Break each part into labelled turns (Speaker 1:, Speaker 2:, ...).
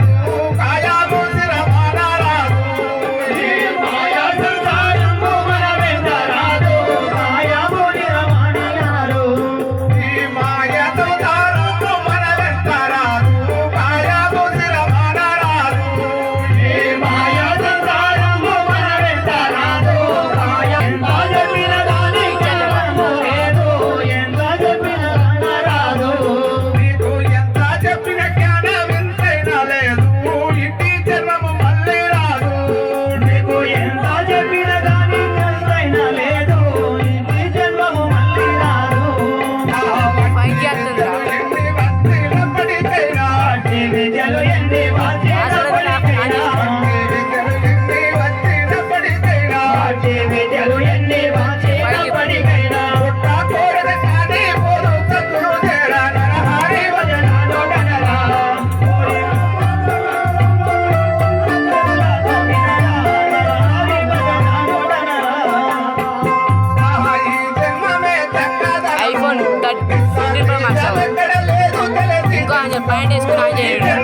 Speaker 1: Lord. The Paredes Calle. Yeah.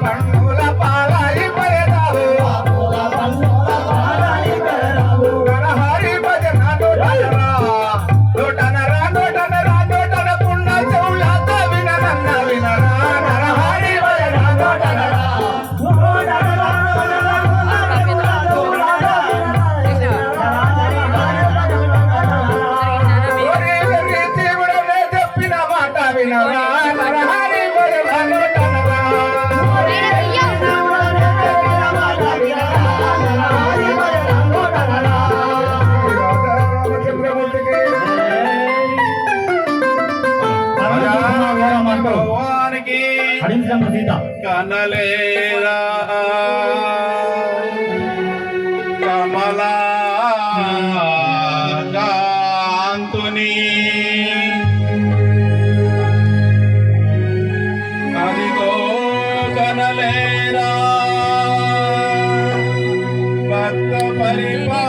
Speaker 1: பழம்
Speaker 2: జంప సీత
Speaker 1: కనలేరా కమలా కాంతుని. అదిగో కనలేరా భక్త పరిపా